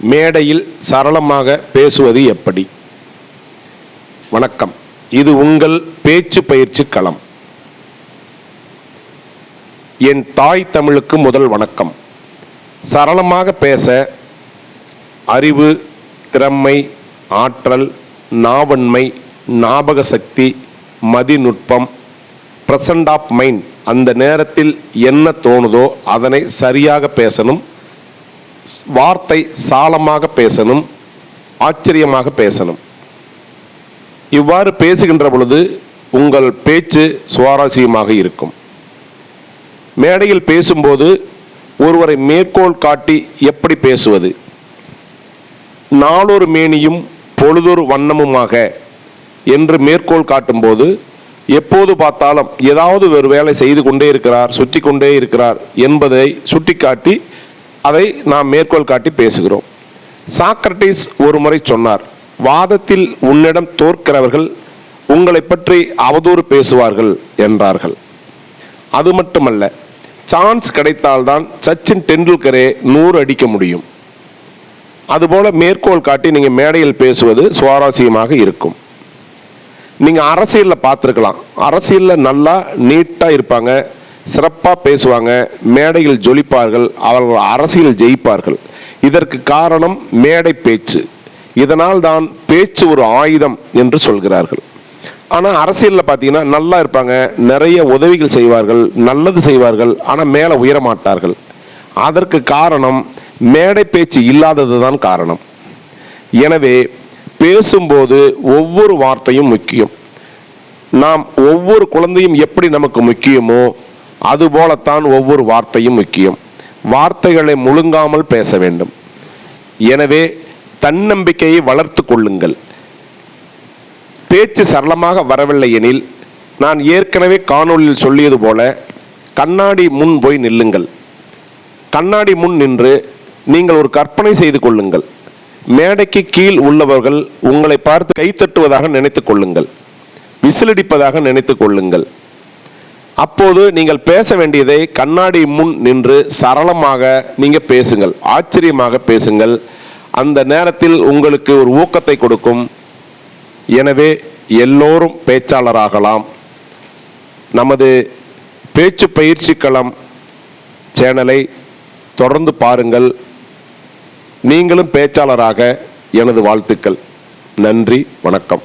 மேடையில் சரளமாக பேசுவது எப்படி? வணக்கம். இது உங்கள் பேச்சு பயிற்சி களம். என் தாய் தமிழுக்கு முதல் வணக்கம். சரளமாக பேச அறிவு திறமை ஆற்றல் நாவன்மை ஞாபக சக்தி மதிநுட்பம் பிரசன்ட் ஆஃப் மைண்ட் அந்த நேரத்தில் என்ன தோணுதோ அதனை சரியாக பேசணும். வார்த்தை சாலமாக பேசணும் ஆச்சரியமாக பேசணும். இவ்வாறு பேசுகின்ற பொழுது உங்கள் பேச்சு சுவாரஸ்யமாக இருக்கும். மேடையில் பேசும்போது ஒருவரை மேற்கோள் காட்டி எப்படி பேசுவது? நாளொரு மேனியும் பொழுதொரு வண்ணமுமாக என்று மேற்கோள் காட்டும்போது எப்போது பார்த்தாலும் ஏதாவது ஒரு வேலை செய்து கொண்டே இருக்கிறார் சுற்றி கொண்டே இருக்கிறார் என்பதை சுட்டிக்காட்டி அதை நாம் மேற்கோள் காட்டி பேசுகிறோம். சாக்ரட்டிஸ் ஒரு முறை சொன்னார் வாதத்தில் உன்னிடம் தோற்கிறவர்கள் உங்களை பற்றி அவதூறு பேசுவார்கள் என்றார்கள். அது மட்டுமல்ல சான்ஸ் கிடைத்தால்தான் சச்சின் டெண்டுல்கரே நூறு அடிக்க முடியும். அதுபோல மேற்கோள் காட்டி நீங்கள் மேடையில் பேசுவது சுவாரஸ்யமாக இருக்கும். நீங்கள் அரசியலில் பார்த்துருக்கலாம். அரசியலில் நல்லா நீட்டாக இருப்பாங்க சிறப்பாக பேசுவாங்க மேடையில் ஜொலிப்பார்கள் அவர்கள் அரசியல் ஜெயிப்பார்கள். இதற்கு காரணம் மேடை பேச்சு. இதனால் தான் பேச்சு ஒரு ஆயுதம் என்று சொல்கிறார்கள். ஆனால் அரசியலில் பார்த்தீங்கன்னா நல்லா இருப்பாங்க நிறைய உதவிகள் செய்வார்கள் நல்லது செய்வார்கள் ஆனால் மேலே உயரமாட்டார்கள் அதற்கு காரணம் மேடை பேச்சு இல்லாதது தான் காரணம். எனவே பேசும்போது ஒவ்வொரு வார்த்தையும் முக்கியம். நாம் ஒவ்வொரு குழந்தையும் எப்படி நமக்கு முக்கியமோ அதுபோலத்தான் ஒவ்வொரு வார்த்தையும் முக்கியம். வார்த்தைகளை முழுங்காமல் பேச வேண்டும். எனவே தன்னம்பிக்கையை வளர்த்து கொள்ளுங்கள். பேச்சு சரளமாக வரவில்லை எனில் நான் ஏற்கனவே காணொளியில் சொல்லியது போல கண்ணாடி முன் போய் நில்லுங்கள். கண்ணாடி முன் நின்று நீங்கள் ஒரு கற்பனை செய்து கொள்ளுங்கள். மேடைக்கு கீழ் உள்ளவர்கள் உங்களை பார்த்து கைத்தட்டுவதாக நினைத்துக் கொள்ளுங்கள். விசிலடிப்பதாக நினைத்துக் கொள்ளுங்கள். அப்போது நீங்கள் பேச வேண்டியதை கண்ணாடி முன் நின்று சரளமாக நீங்கள் பேசுங்கள். ஆச்சரியமாக பேசுங்கள். அந்த நேரத்தில் உங்களுக்கு ஒரு ஊக்கத்தை கொடுக்கும். எனவே எல்லோரும் பேச்சாளராகலாம். நமது பேச்சு பயிற்சி களம் சேனலை தொடர்ந்து பாருங்கள். நீங்களும் பேச்சாளராக எனது வாழ்த்துக்கள். நன்றி வணக்கம்.